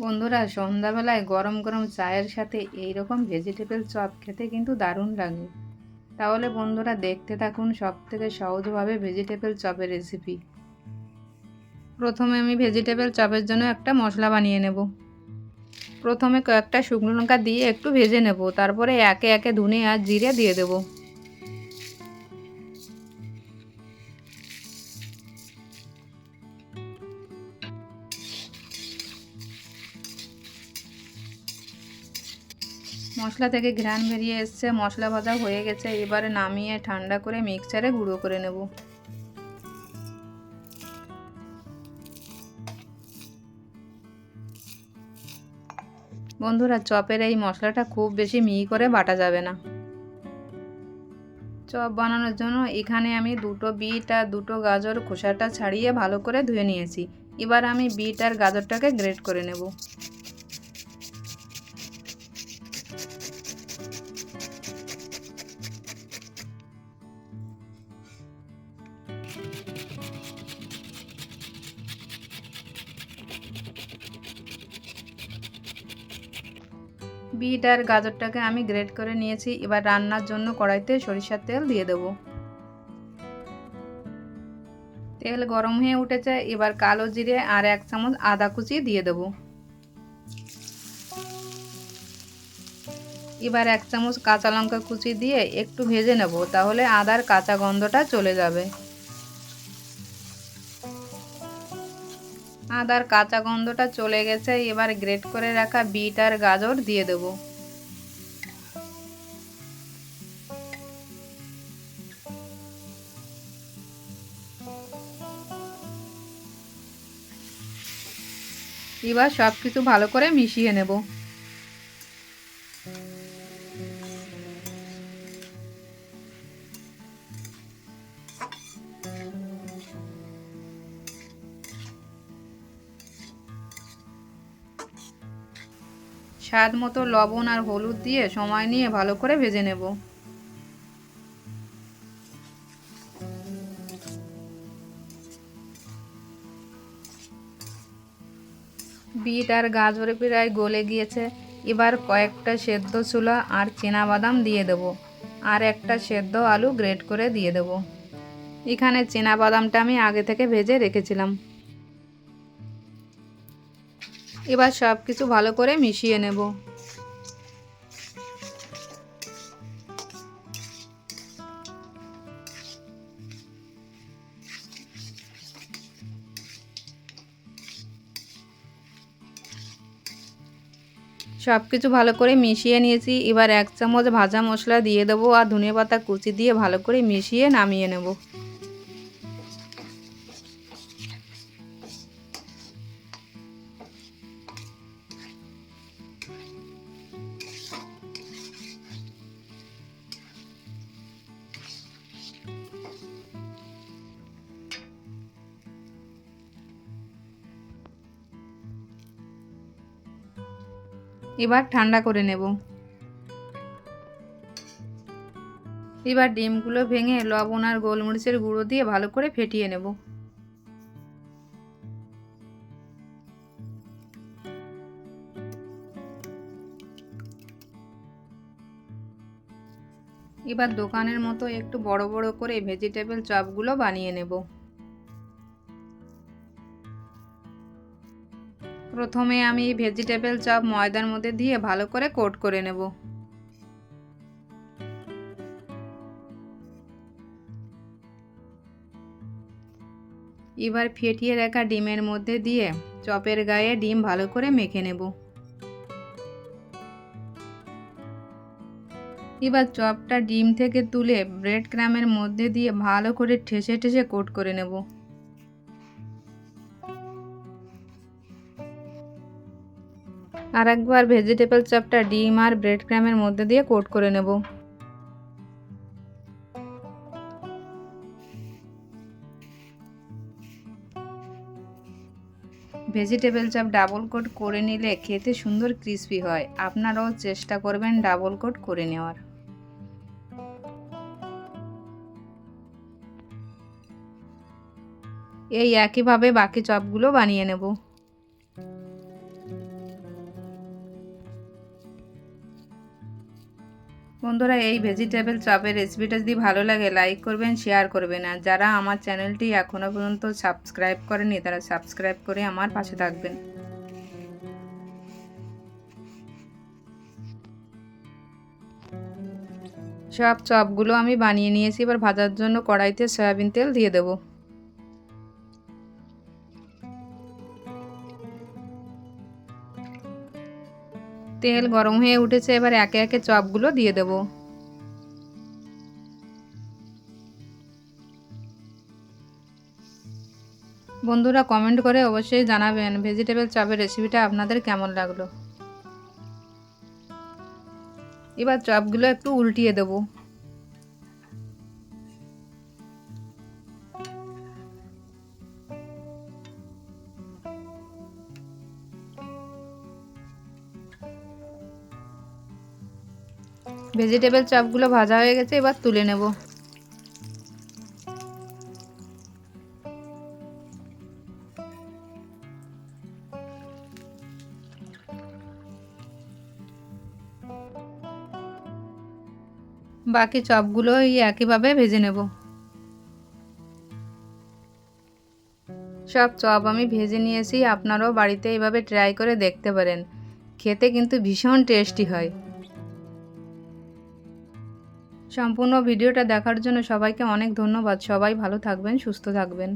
বন্ধুরা, সন্ধ্যাবেলায় গরম গরম চায়ের সাথে এই রকম ভেজিটেবল চপ খেতে কিন্তু দারুণ লাগে। তাহলে বন্ধুরা, দেখতে থাকুন সব থেকে সহজভাবে ভেজিটেবল চপের রেসিপি প্রথমে আমি ভেজিটেবল চপের জন্য একটা মশলা বানিয়ে নেব। প্রথমে কয়েকটা শুকনো লঙ্কা দিয়ে একটু ভেজে নেব। তারপরে একে একে ধুনে আর জিরে দিয়ে দেবো। মশলা থেকে ঘ্রাণ বেরিয়ে এসছে, মশলা ভাজা হয়ে গেছে। এবারে নামিয়ে ঠান্ডা করে মিক্সচারে গুঁড়ো করে নেব। বন্ধুরা, চপের এই মশলাটা খুব বেশি মিহি করে বাটা যাবে না। চপ বানানোর জন্য এখানে আমি দুটো বিট আর দুটো গাজর খোসাটা ছাড়িয়ে ভালো করে ধুয়ে নিয়েছি। এবার আমি বিট আর গাজরটাকে গ্রেট করে নেব। বিট আর গাজরটাকে আমি গ্রেট করে নিয়েছি। এবার রান্নার জন্য কড়াইতে সরিষার তেল দিয়ে দেব। তেল গরম হয়ে উঠেছে। এবার কালো জিরে আর এক চামচ আদা কুচি দিয়ে দেব। এবার এক চামচ কাঁচা লঙ্কা কুচি দিয়ে একটু ভেজে নেব। তাহলে আদার কাঁচা গন্ধটা চলে যাবে। আদার কাঁচা গন্ধটা চলে গেছে, এবার গ্রেট করে রাখা বিট আর গাজর দিয়ে দেব। এবার সব কিছু ভালো করে মিশিয়ে নেব। স্বাদ মতো লবণ আর হলুদ দিয়ে সময় নিয়ে ভালো করে ভেজে নেব। বিট আর গাজরে প্রায় গলে গিয়েছে। এবার কয়েকটা সেদ্ধ চুলা আর বাদাম দিয়ে দেব আর একটা সেদ্ধ আলু গ্রেট করে দিয়ে দেব। এখানে বাদামটা আমি আগে থেকে ভেজে রেখেছিলাম। এবার সব কিছু ভালো করে মিশিয়ে নেব। সব কিছু ভালো করে মিশিয়ে নিয়েছি। এবার এক চামচ ভাজা মশলা দিয়ে দেবো আর ধনে পাতা কুচি দিয়ে ভালো করে মিশিয়ে নামিয়ে নেব। এবার ঠান্ডা করে নেব। এবার ডিমগুলো ভেঙে লবণ আর গোলমরিচের গুঁড়ো দিয়ে ভালো করে ফেটিয়ে নেব। এবার দোকানের মতো একটু বড় বড় করে ভেজিটেবল চপগুলো বানিয়ে নেব। প্রথমে আমি ভেজিটেবল চপ ময়দার মধ্যে দিয়ে ভালো করে কোট করে নেব। এবার ফেটিয়ে রাখা ডিমের মধ্যে দিয়ে চপের গায়ে ডিম ভালো করে মেখে নেব। এবার চপটা ডিম থেকে তুলে ব্রেড ক্রামের মধ্যে দিয়ে ভালো করে ঠেসে ঠেসে কোট করে নেব। আর একবার ভেজিটেবল চপটা ডিম আর ব্রেড ক্রামের মধ্যে দিয়ে কোট করে নেব। ভেজিটেবল চপ ডাবল কোট করে নিলে খেতে সুন্দর ক্রিস্পি হয়। আপনারাও চেষ্টা করবেন ডাবল কোট করে নেওয়ার। এই একইভাবে বাকি চপগুলো বানিয়ে নেব। বন্ধুরা, এই ভেজিটেবল চপের রেসিপিটা যদি ভালো লাগে লাইক করবেন শেয়ার করবেন। আর যারা আমার চ্যানেলটি এখনও পর্যন্ত সাবস্ক্রাইব করেনি তারা সাবস্ক্রাইব করে আমার পাশে থাকবেন। সব চপগুলো আমি বানিয়ে নিয়েছি, এবার ভাজার জন্য কড়াইতে সয়াবিন তেল দিয়ে দেবো। তেল গরম হয়ে উঠেছে, এবার একে একে চপগুলো দিয়ে দেবো। বন্ধুরা কমেন্ট করে অবশ্যই জানাবেন ভেজিটেবল চপের রেসিপিটা আপনাদের কেমন লাগল। এবার চপগুলো একটু উল্টিয়ে দেবো। ভেজিটেবল চপগুলো ভাজা হয়ে গেছে, এবার তুলে নেব। বাকি চপগুলো এই একইভাবে ভেজে নেব। সব চপ আমি ভেজে নিয়েছি, আপনারাও বাড়িতে এইভাবে ট্রাই করে দেখতে পারেন। খেতে কিন্তু ভীষণ টেস্টি হয়। সম্পূর্ণ ভিডিওটা দেখার জন্য সবাইকে অনেক ধন্যবাদ। সবাই ভালো থাকবেন সুস্থ থাকবেন।